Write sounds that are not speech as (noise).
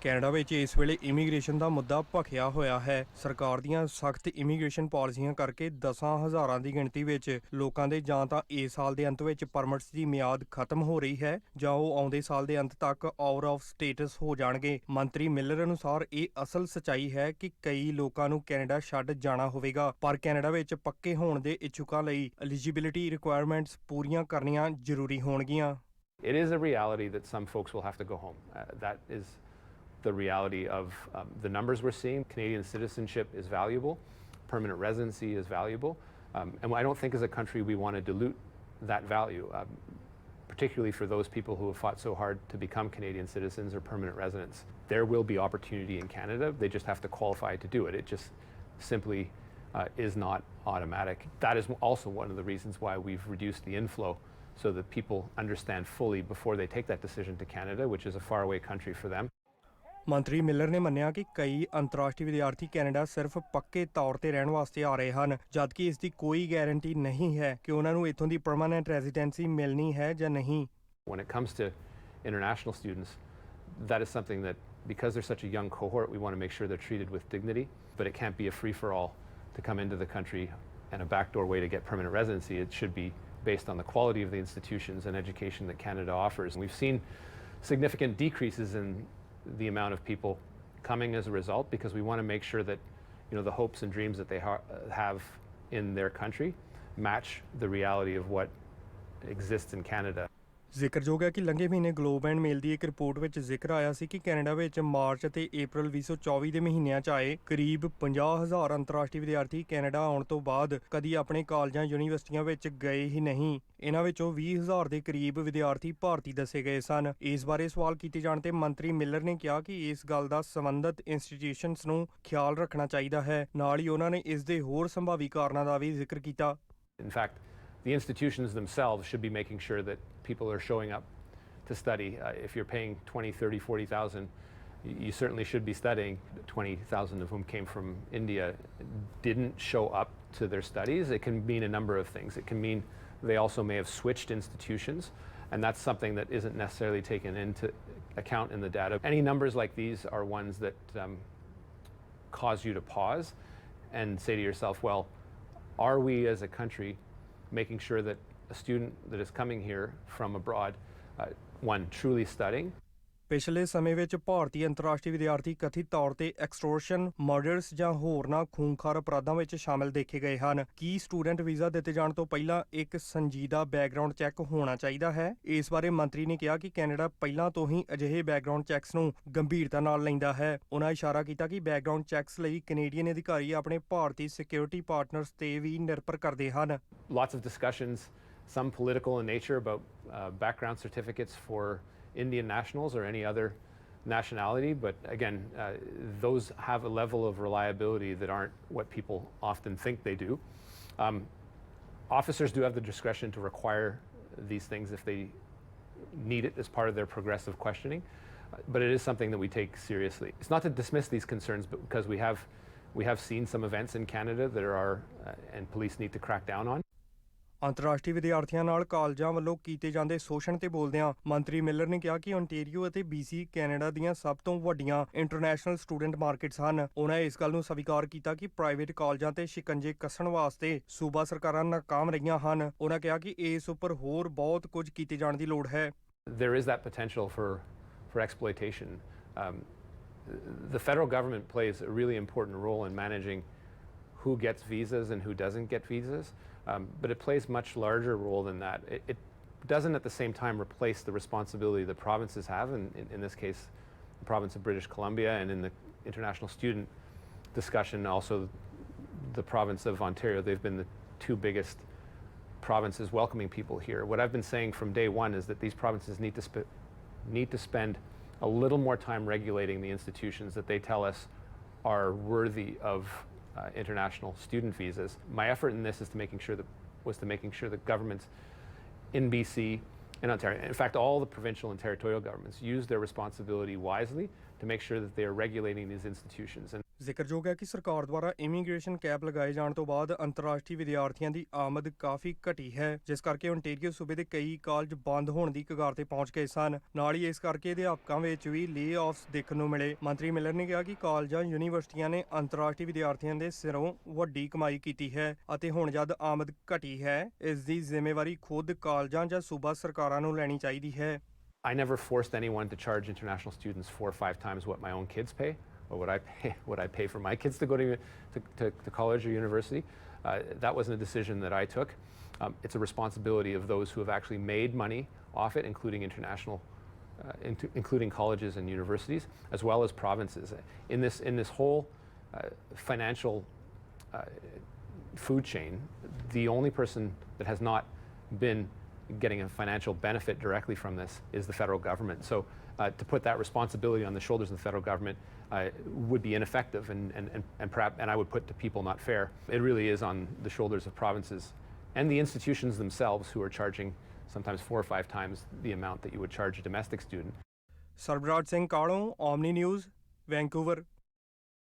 Canada ਵਿੱਚ ਇਸ ਵੇਲੇ ਇਮੀਗ੍ਰੇਸ਼ਨ ਦਾ ਮੁੱਦਾ ਭਖਿਆ ਹੋਇਆ ਹੈ। ਸਰਕਾਰ ਦੀਆਂ ਸਖਤ ਇਮੀਗ੍ਰੇਸ਼ਨ ਪਾਲਿਸੀਆਂ ਕਰਕੇ ਦਸਾਂ ਹਜ਼ਾਰਾਂ ਦੀ ਗਿਣਤੀ ਵਿੱਚ ਲੋਕਾਂ ਦੇ ਜਾਂ ਤਾਂ ਇਸ ਸਾਲ ਦੇ ਅੰਤ ਵਿੱਚ ਪਰਮਿਟਸ ਦੀ ਮਿਆਦ ਖਤਮ ਹੋ ਰਹੀ ਹੈ ਜਾਂ ਉਹ ਆਉਂਦੇ ਸਾਲ ਦੇ ਅੰਤ ਤੱਕ ਆਊਟ ਆਫ ਸਟੇਟਸ ਹੋ ਜਾਣਗੇ। ਮੰਤਰੀ ਮਿਲਰ ਅਨੁਸਾਰ ਇਹ ਅਸਲ ਸਚਾਈ ਹੈ ਕਿ ਕਈ ਲੋਕਾਂ ਨੂੰ ਕੈਨੇਡਾ ਛੱਡ ਜਾਣਾ ਹੋਵੇਗਾ ਪਰ ਕੈਨੇਡਾ ਵਿੱਚ ਪੱਕੇ ਹੋਣ ਦੇ ਇੱਛੁਕਾਂ ਲਈ ਐਲੀਜੀਬਿਲਿਟੀ ਰਿਕੁਆਇਰਮੈਂਟਸ ਪੂਰੀਆਂ ਕਰਨੀਆਂ ਜ਼ਰੂਰੀ ਹੋਣਗੀਆਂ। It is a reality that some folks will have to go home. Uh, that is the reality of um, the numbers we're seeing. Canadian citizenship is valuable, permanent residency is valuable, um, and I don't think as a country we want to dilute that value, um, particularly for those people who have fought so hard to become Canadian citizens or permanent residents. There will be opportunity in Canada, they just have to qualify to do it. It just simply uh, is not automatic. That is also one of the reasons why we've reduced the inflow so that people understand fully before they take that decision to Canada, which is a faraway country for them. ਮੰਤਰੀ Miller ਨੇ ਮੰਨਿਆ ਕਿ ਕਈ ਅੰਤਰਰਾਸ਼ਟਰੀ ਵਿਦਿਆਰਥੀ Canada ਸਿਰਫ ਪੱਕੇ ਤੌਰ ਤੇ ਰਹਿਣ ਵਾਸਤੇ ਆ ਰਹੇ ਹਨ ਜਦਕਿ ਇਸ ਦੀ ਕੋਈ ਗਾਰੰਟੀ ਨਹੀਂ ਹੈ ਕਿ ਉਹਨਾਂ ਨੂੰ ਇੱਥੋਂ ਦੀ ਪਰਮਾਨੈਂਟ ਰੈਜ਼ੀਡੈਂਸੀ ਮਿਲਣੀ ਹੈ ਜਾਂ ਨਹੀਂ When it comes to international students, that is something that, because they're such a young cohort, we want to make sure they're treated with dignity, but it can't be a free for all to come into the country and a backdoor way to get permanent residency. It should be based on the quality of the institutions and education that Canada offers. And we've seen significant decreases in the amount of people coming as a result because we want to make sure that you know the hopes and dreams that they ha- have in their country match the reality of what exists in Canada. ਜ਼ਿਕਰਯੋਗ ਹੈ ਕਿ ਲੰਘੇ ਮਹੀਨੇ globe and ਮੇਲ ਦੀ ਇੱਕ report ਵਿੱਚ ਜ਼ਿਕਰ ਆਇਆ ਸੀ ਕਿ ਕੈਨੇਡਾ ਵਿੱਚ ਮਾਰਚ ਅਤੇ ਅਪ੍ਰੈਲ 2024 ਦੇ ਮਹੀਨਿਆਂ 'ਚ ਆਏ ਕਰੀਬ 50000 ਅੰਤਰਰਾਸ਼ਟਰੀ ਵਿਦਿਆਰਥੀ ਕੈਨੇਡਾ ਆਉਣ ਤੋਂ ਬਾਅਦ ਕਦੀ ਆਪਣੇ ਕਾਲਜਾਂ ਯੂਨੀਵਰਸਿਟੀਆਂ ਵਿੱਚ ਗਏ ਹੀ ਨਹੀਂ। ਇਹਨਾਂ ਵਿੱਚੋਂ 20000 ਦੇ ਕਰੀਬ ਵਿਦਿਆਰਥੀ ਭਾਰਤੀ ਦੱਸੇ ਗਏ ਸਨ। ਇਸ ਬਾਰੇ ਸਵਾਲ ਕੀਤੇ ਜਾਣ ਤੇ ਮੰਤਰੀ ਮਿਲਰ ਨੇ ਕਿਹਾ ਕਿ ਇਸ ਗੱਲ ਦਾ ਸੰਬੰਧਿਤ ਇੰਸਟੀਟਿਊਸ਼ਨਸ ਨੂੰ ਖਿਆਲ ਰੱਖਣਾ ਚਾਹੀਦਾ ਹੈ। ਨਾਲ ਹੀ ਉਹਨਾਂ ਨੇ ਇਸ ਦੇ ਹੋਰ ਸੰਭਾਵੀ ਕਾਰਨਾਂ ਦਾ ਵੀ ਜ਼ਿਕਰ ਕੀਤਾ। In fact, the institutions themselves should be making sure that people are showing up to study. Uh, if you're paying 20, 30, 40,000, y- you certainly should be studying. 20,000 of whom came from India didn't show up to their studies. It can mean a number of things. It can mean they also may have switched institutions, and that's something that isn't necessarily taken into account in the data. Any numbers like these are ones that um, cause you to pause and say to yourself, well, are we as a country making sure that a student that is coming here from abroad, uh, one, truly studying, ਪਿਛਲੇ ਸਮੇਂ ਵਿੱਚ ਭਾਰਤੀ ਅੰਤਰਰਾਸ਼ਟਰੀ ਵਿਦਿਆਰਥੀ ਕਥਿਤ ਤੌਰ ਤੇ extortion, murders ਜਾਂ ਹੋਰਨਾਂ ਖੂਨਖਾਰ ਅਪਰਾਧਾਂ ਵਿੱਚ ਸ਼ਾਮਲ ਦੇਖੇ ਗਏ ਹਨ। ਕੀ ਸਟੂਡੈਂਟ ਵੀਜ਼ਾ ਦਿੱਤੇ ਜਾਣ ਤੋਂ ਪਹਿਲਾਂ ਇੱਕ ਸੰਜੀਦਾ ਬੈਕਗ੍ਰਾਉਂਡ ਚੈੱਕ ਹੋਣਾ ਚਾਹੀਦਾ ਹੈ? ਇਸ ਬਾਰੇ ਮੰਤਰੀ ਨੇ ਕਿਹਾ ਕਿ ਕੈਨੇਡਾ ਪਹਿਲਾਂ ਤੋਂ ਹੀ ਅਜਿਹੇ ਬੈਕਗ੍ਰਾਉਂਡ ਚੈੱਕਸ ਨੂੰ ਗੰਭੀਰਤਾ ਨਾਲ ਲੈਂਦਾ ਹੈ। ਉਹਨਾਂ ਇਸ਼ਾਰਾ ਕੀਤਾ ਕਿ ਬੈਕਗ੍ਰਾਉਂਡ ਚੈੱਕਸ ਲਈ ਕੈਨੇਡੀਅਨ ਅਧਿਕਾਰੀ ਆਪਣੇ ਭਾਰਤੀ ਸਿਕਿਉਰਿਟੀ ਪਾਰਟਨਰਸ ਤੇ ਵੀ ਨਿਰਭਰ ਕਰਦੇ ਹਨ। lots of discussions, some political in nature, about uh, background certificates for Indian nationals or any other nationality. But again, uh, those have a level of reliability that aren't what people often think they do. Um, officers do have the discretion to require these things if they need it as part of their progressive questioning, but it is something that we take seriously. It's not to dismiss these concerns, but because we have we have seen some events in Canada that are uh, and police need to crack down on. ਅੰਤਰਰਾਸ਼ਟਰੀ ਵਿਦਿਆਰਥੀਆਂ ਨਾਲ ਕਾਲਜਾਂ ਵੱਲੋਂ ਕੀਤੇ ਜਾਂਦੇ ਸ਼ੋਸ਼ਣ ਤੇ ਬੋਲਦਿਆਂ ਮੰਤਰੀ ਮਿਲਰ ਨੇ ਕਿਹਾ ਕਿ ਓਨਟਾਰੀਓ ਅਤੇ BC ਕੈਨੇਡਾ ਦੀਆਂ ਸਭ ਤੋਂ ਵੱਡੀਆਂ ਇੰਟਰਨੈਸ਼ਨਲ ਸਟੂਡੈਂਟ ਮਾਰਕੀਟਸ ਹਨ। ਉਹਨਾਂ ਇਸ ਗੱਲ ਨੂੰ ਸਵੀਕਾਰ ਕੀਤਾ ਕਿ ਪ੍ਰਾਈਵੇਟ ਕਾਲਜਾਂ ਤੇ ਸ਼ਿਕੰਜੇ ਕੱਸਣ ਵਾਸਤੇ ਸੂਬਾ ਸਰਕਾਰਾਂ ਨਾਕਾਮ ਰਹੀਆਂ ਹਨ। ਉਹਨਾਂ ਕਿਹਾ ਕਿ ਇਸ ਉੱਪਰ ਹੋਰ ਬਹੁਤ ਕੁਝ ਕੀਤੇ ਜਾਣ ਦੀ ਲੋੜ ਹੈ। There is that potential for for exploitation. Um, the federal government plays a really important role in managing who gets visas and who doesn't get visas, um, but it plays much larger role than that. It, it doesn't at the same time replace the responsibility that provinces have, in, in, in this case, the province of British Columbia, and in the international student discussion, also the province of Ontario. They've been the two biggest provinces welcoming people here. What I've been saying from day one is that these provinces need to sp- need to spend a little more time regulating the institutions that they tell us are worthy of uh, international student visas. My effort in this is to making sure that was to making sure that governments in BC and Ontario, in fact, all the provincial and territorial governments use their responsibility wisely to make sure that they are regulating these institutions. And ਜ਼ਿਕਰਯੋਗ ਹੈ ਕਿ ਸਰਕਾਰ ਦੁਆਰਾ immigration cap ਲਗਾਏ ਜਾਣ ਤੋਂ ਬਾਅਦ ਅੰਤਰਰਾਸ਼ਟਰੀ ਵਿਦਿਆਰਥੀਆਂ ਦੀ ਆਮਦ ਕਾਫੀ ਘਟੀ ਹੈ, ਜਿਸ ਕਰਕੇ ontario ਸੂਬੇ ਦੇ ਕਈ ਕਾਲਜ ਬੰਦ ਹੋਣ ਦੀ ਕਗਾਰ ਤੇ ਪਹੁੰਚ ਗਏ ਸਨ। ਨਾਲ ਹੀ ਇਸ ਕਰਕੇ ਅਧਿਆਪਕਾਂ ਵਿੱਚ ਵੀ ਲੇ-ਆਫਸ ਦੇਖਣ ਨੂੰ ਮਿਲੇ। ਮੰਤਰੀ ਮਿਲਰ ਨੇ ਕਿਹਾ ਕਿ ਕਾਲਜਾਂ, ਯੂਨੀਵਰਸਿਟੀਆਂ ਨੇ ਅੰਤਰਰਾਸ਼ਟਰੀ ਵਿਦਿਆਰਥੀਆਂ ਦੇ ਸਿਰੋਂ ਵੱਡੀ ਕਮਾਈ ਕੀਤੀ ਹੈ ਅਤੇ ਹੁਣ ਜਦ ਆਮਦ ਘਟੀ ਹੈ, ਇਸ ਦੀ ਜ਼ਿੰਮੇਵਾਰੀ ਖੁਦ ਕਾਲਜਾਂ ਜਾਂ ਸੂਬਾ ਸਰਕਾਰਾਂ ਨੂੰ ਲੈਣੀ ਚਾਹੀਦੀ ਹੈ। I never forced anyone to charge international students four or five times what my own kids pay. Or would I pay, (laughs) what I pay for my kids to go to, to, to, to college or university. Uh, that wasn't a decision that I took. Um, it's a responsibility of those who have actually made money off it, including international, uh, into, including colleges and universities, as well as provinces. In this, in this whole uh, financial uh, food chain, the only person that has not been getting a financial benefit directly from this is the federal government. So uh, to put that responsibility on the shoulders of the federal government uh, would be ineffective and, and, and, and perhaps, and I would put to people not fair. It really is on the shoulders of provinces and the institutions themselves who are charging sometimes four or five times the amount that you would charge a domestic student. Sarbrat Singh Karon, Omni News, Vancouver.